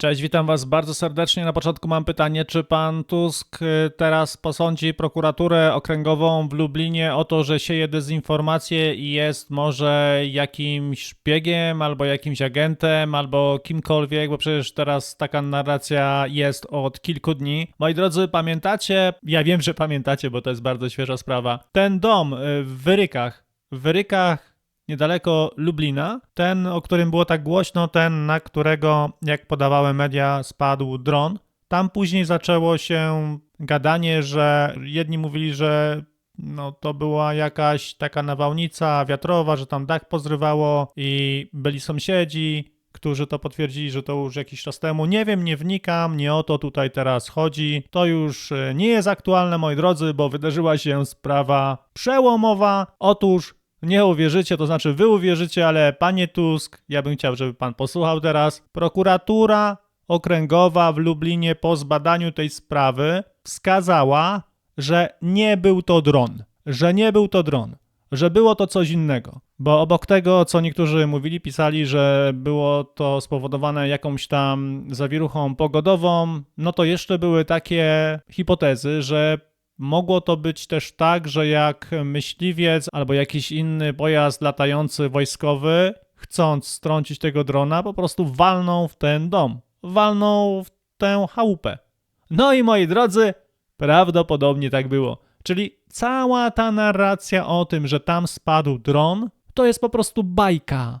Cześć, witam Was bardzo serdecznie. Na początku mam pytanie, czy pan Tusk y, teraz posądzi prokuraturę okręgową w Lublinie o to, że sieje dezinformację i jest może jakimś szpiegiem, albo jakimś agentem, albo kimkolwiek, bo przecież teraz taka narracja jest od kilku dni. Moi drodzy, pamiętacie? Ja wiem, że pamiętacie, bo to jest bardzo świeża sprawa. Ten dom y, w Wyrykach, w Wyrykach niedaleko Lublina. Ten, o którym było tak głośno, ten, na którego, jak podawały media, spadł dron. Tam później zaczęło się gadanie, że jedni mówili, że no, to była jakaś taka nawałnica wiatrowa, że tam dach pozrywało i byli sąsiedzi, którzy to potwierdzili, że to już jakiś czas temu. Nie wiem, nie wnikam, nie o to tutaj teraz chodzi. To już e, nie jest aktualne, moi drodzy, bo wydarzyła się sprawa przełomowa. Otóż nie uwierzycie, to znaczy wy uwierzycie, ale panie Tusk, ja bym chciał, żeby pan posłuchał teraz. Prokuratura okręgowa w Lublinie po zbadaniu tej sprawy wskazała, że nie był to dron, że nie był to dron, że było to coś innego. Bo obok tego, co niektórzy mówili, pisali, że było to spowodowane jakąś tam zawiruchą pogodową, no to jeszcze były takie hipotezy, że Mogło to być też tak, że jak myśliwiec albo jakiś inny pojazd latający wojskowy, chcąc strącić tego drona, po prostu walną w ten dom, walną w tę chałupę. No i moi drodzy, prawdopodobnie tak było. Czyli cała ta narracja o tym, że tam spadł dron, to jest po prostu bajka,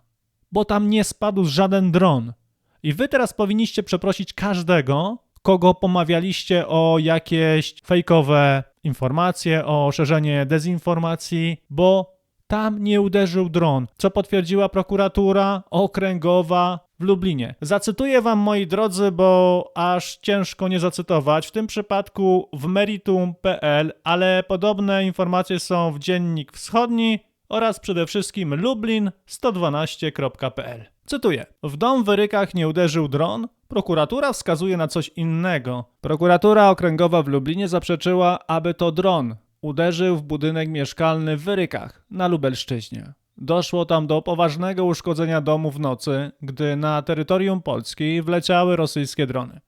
bo tam nie spadł żaden dron. I wy teraz powinniście przeprosić każdego, kogo pomawialiście o jakieś fejkowe informacje, o szerzenie dezinformacji, bo tam nie uderzył dron, co potwierdziła prokuratura okręgowa w Lublinie. Zacytuję wam, moi drodzy, bo aż ciężko nie zacytować, w tym przypadku w meritum.pl, ale podobne informacje są w Dziennik Wschodni oraz przede wszystkim lublin112.pl. Cytuję: W dom w Rykach nie uderzył dron, Prokuratura wskazuje na coś innego. Prokuratura okręgowa w Lublinie zaprzeczyła, aby to dron uderzył w budynek mieszkalny w Wyrykach na Lubelszczyźnie. Doszło tam do poważnego uszkodzenia domu w nocy, gdy na terytorium Polski wleciały rosyjskie drony.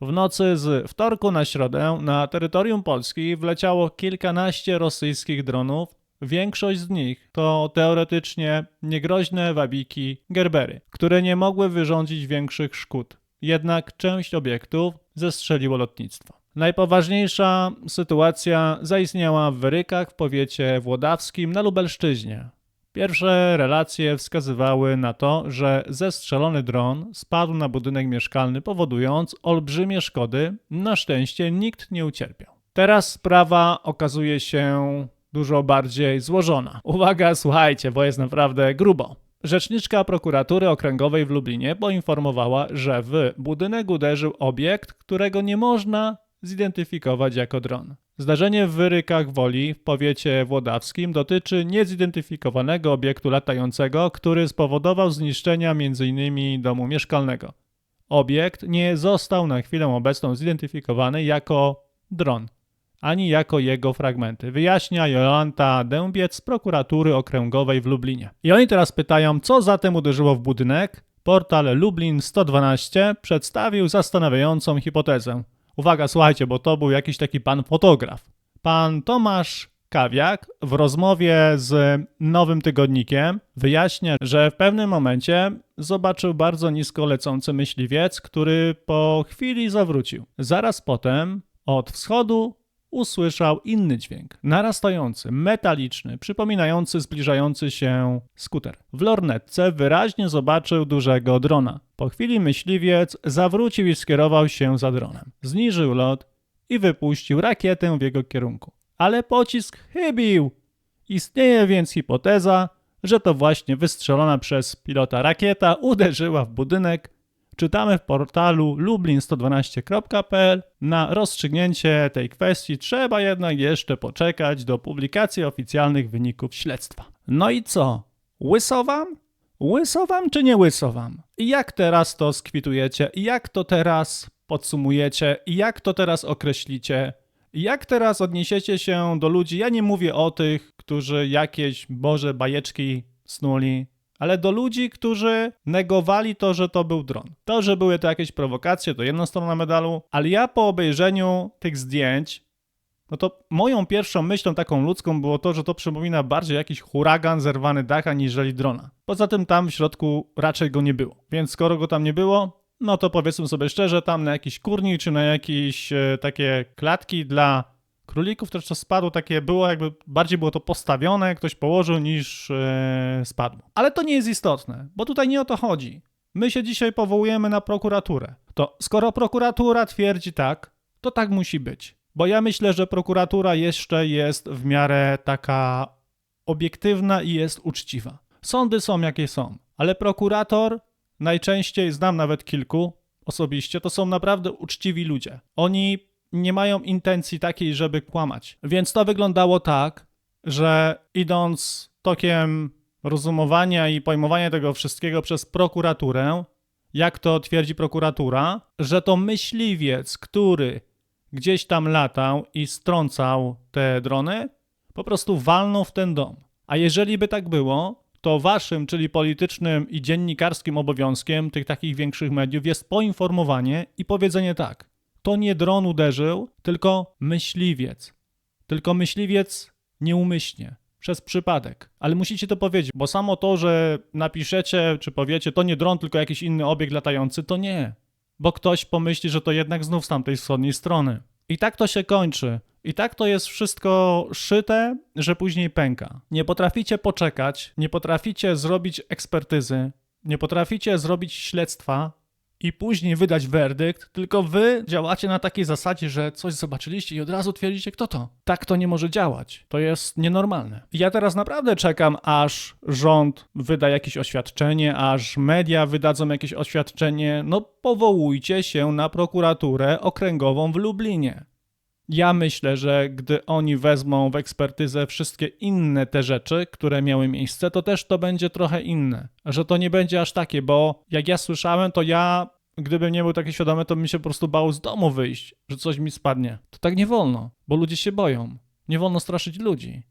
W nocy z wtorku na środę na terytorium Polski wleciało kilkanaście rosyjskich dronów. Większość z nich to teoretycznie niegroźne wabiki Gerbery, które nie mogły wyrządzić większych szkód. Jednak część obiektów zestrzeliło lotnictwo. Najpoważniejsza sytuacja zaistniała w Wyrykach w powiecie włodawskim na Lubelszczyźnie. Pierwsze relacje wskazywały na to, że zestrzelony dron spadł na budynek mieszkalny, powodując olbrzymie szkody. Na szczęście nikt nie ucierpiał. Teraz sprawa okazuje się dużo bardziej złożona. Uwaga, słuchajcie, bo jest naprawdę grubo. Rzeczniczka prokuratury okręgowej w Lublinie poinformowała, że w budynek uderzył obiekt, którego nie można zidentyfikować jako dron. Zdarzenie w Wyrykach Woli w powiecie włodawskim dotyczy niezidentyfikowanego obiektu latającego, który spowodował zniszczenia m.in. domu mieszkalnego. Obiekt nie został na chwilę obecną zidentyfikowany jako dron ani jako jego fragmenty. Wyjaśnia Jolanta Dębiec z prokuratury okręgowej w Lublinie. I oni teraz pytają, co zatem uderzyło w budynek? Portal Lublin 112 przedstawił zastanawiającą hipotezę. Uwaga, słuchajcie, bo to był jakiś taki pan fotograf. Pan Tomasz Kawiak w rozmowie z Nowym Tygodnikiem wyjaśnia, że w pewnym momencie zobaczył bardzo nisko lecący myśliwiec, który po chwili zawrócił. Zaraz potem od wschodu usłyszał inny dźwięk, narastający, metaliczny, przypominający zbliżający się skuter. W lornetce wyraźnie zobaczył dużego drona. Po chwili myśliwiec zawrócił i skierował się za dronem. Zniżył lot i wypuścił rakietę w jego kierunku. Ale pocisk chybił. Istnieje więc hipoteza, że to właśnie wystrzelona przez pilota rakieta uderzyła w budynek, czytamy w portalu lublin112.pl. Na rozstrzygnięcie tej kwestii trzeba jednak jeszcze poczekać do publikacji oficjalnych wyników śledztwa. No i co? Łysowam? Łysowam czy nie łysowam? Jak teraz to skwitujecie? Jak to teraz podsumujecie? Jak to teraz określicie? Jak teraz odniesiecie się do ludzi? Ja nie mówię o tych, którzy jakieś Boże bajeczki snuli ale do ludzi, którzy negowali to, że to był dron. To, że były to jakieś prowokacje, to jedna strona medalu, ale ja po obejrzeniu tych zdjęć, no to moją pierwszą myślą taką ludzką było to, że to przypomina bardziej jakiś huragan, zerwany dach, aniżeli drona. Poza tym tam w środku raczej go nie było. Więc skoro go tam nie było, no to powiedzmy sobie szczerze, tam na jakiś kurnik, czy na jakieś e, takie klatki dla królików to spadło, takie było jakby, bardziej było to postawione, ktoś położył niż e, spadło. Ale to nie jest istotne, bo tutaj nie o to chodzi. My się dzisiaj powołujemy na prokuraturę. To skoro prokuratura twierdzi tak, to tak musi być. Bo ja myślę, że prokuratura jeszcze jest w miarę taka obiektywna i jest uczciwa. Sądy są jakie są, ale prokurator najczęściej, znam nawet kilku osobiście, to są naprawdę uczciwi ludzie. Oni nie mają intencji takiej, żeby kłamać. Więc to wyglądało tak, że idąc tokiem rozumowania i pojmowania tego wszystkiego przez prokuraturę, jak to twierdzi prokuratura, że to myśliwiec, który gdzieś tam latał i strącał te drony, po prostu walnął w ten dom. A jeżeli by tak było, to waszym, czyli politycznym i dziennikarskim obowiązkiem tych takich większych mediów jest poinformowanie i powiedzenie tak. To nie dron uderzył, tylko myśliwiec. Tylko myśliwiec nieumyślnie, przez przypadek. Ale musicie to powiedzieć, bo samo to, że napiszecie czy powiecie, to nie dron, tylko jakiś inny obiekt latający, to nie. Bo ktoś pomyśli, że to jednak znów z tamtej wschodniej strony. I tak to się kończy. I tak to jest wszystko szyte, że później pęka. Nie potraficie poczekać, nie potraficie zrobić ekspertyzy, nie potraficie zrobić śledztwa i później wydać werdykt, tylko wy działacie na takiej zasadzie, że coś zobaczyliście i od razu twierdzicie, kto to. Tak to nie może działać. To jest nienormalne. Ja teraz naprawdę czekam, aż rząd wyda jakieś oświadczenie, aż media wydadzą jakieś oświadczenie. No, powołujcie się na prokuraturę okręgową w Lublinie. Ja myślę, że gdy oni wezmą w ekspertyzę wszystkie inne te rzeczy, które miały miejsce, to też to będzie trochę inne. Że to nie będzie aż takie, bo jak ja słyszałem, to ja, gdybym nie był taki świadomy, to bym się po prostu bał z domu wyjść, że coś mi spadnie. To tak nie wolno, bo ludzie się boją. Nie wolno straszyć ludzi.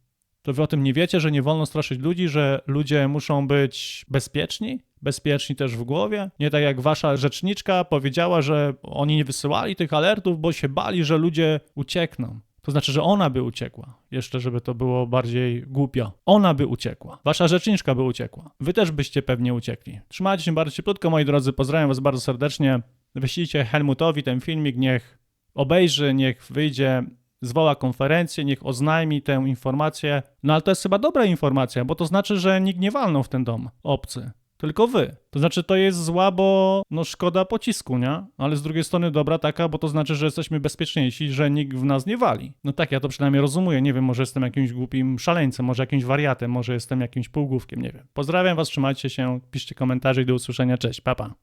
To wy o tym nie wiecie, że nie wolno straszyć ludzi, że ludzie muszą być bezpieczni? Bezpieczni też w głowie? Nie tak jak wasza rzeczniczka powiedziała, że oni nie wysyłali tych alertów, bo się bali, że ludzie uciekną. To znaczy, że ona by uciekła. Jeszcze, żeby to było bardziej głupio. Ona by uciekła. Wasza rzeczniczka by uciekła. Wy też byście pewnie uciekli. Trzymajcie się bardzo cieplutko, moi drodzy. Pozdrawiam was bardzo serdecznie. Wyślijcie Helmutowi ten filmik, niech obejrzy, niech wyjdzie zwoła konferencję, niech oznajmi tę informację. No ale to jest chyba dobra informacja, bo to znaczy, że nikt nie walnął w ten dom obcy. Tylko wy. To znaczy, to jest zła, bo no szkoda pocisku, nie? Ale z drugiej strony dobra taka, bo to znaczy, że jesteśmy bezpieczniejsi, że nikt w nas nie wali. No tak, ja to przynajmniej rozumuję. Nie wiem, może jestem jakimś głupim szaleńcem, może jakimś wariatem, może jestem jakimś półgłówkiem, nie wiem. Pozdrawiam was, trzymajcie się, piszcie komentarze i do usłyszenia. Cześć, papa.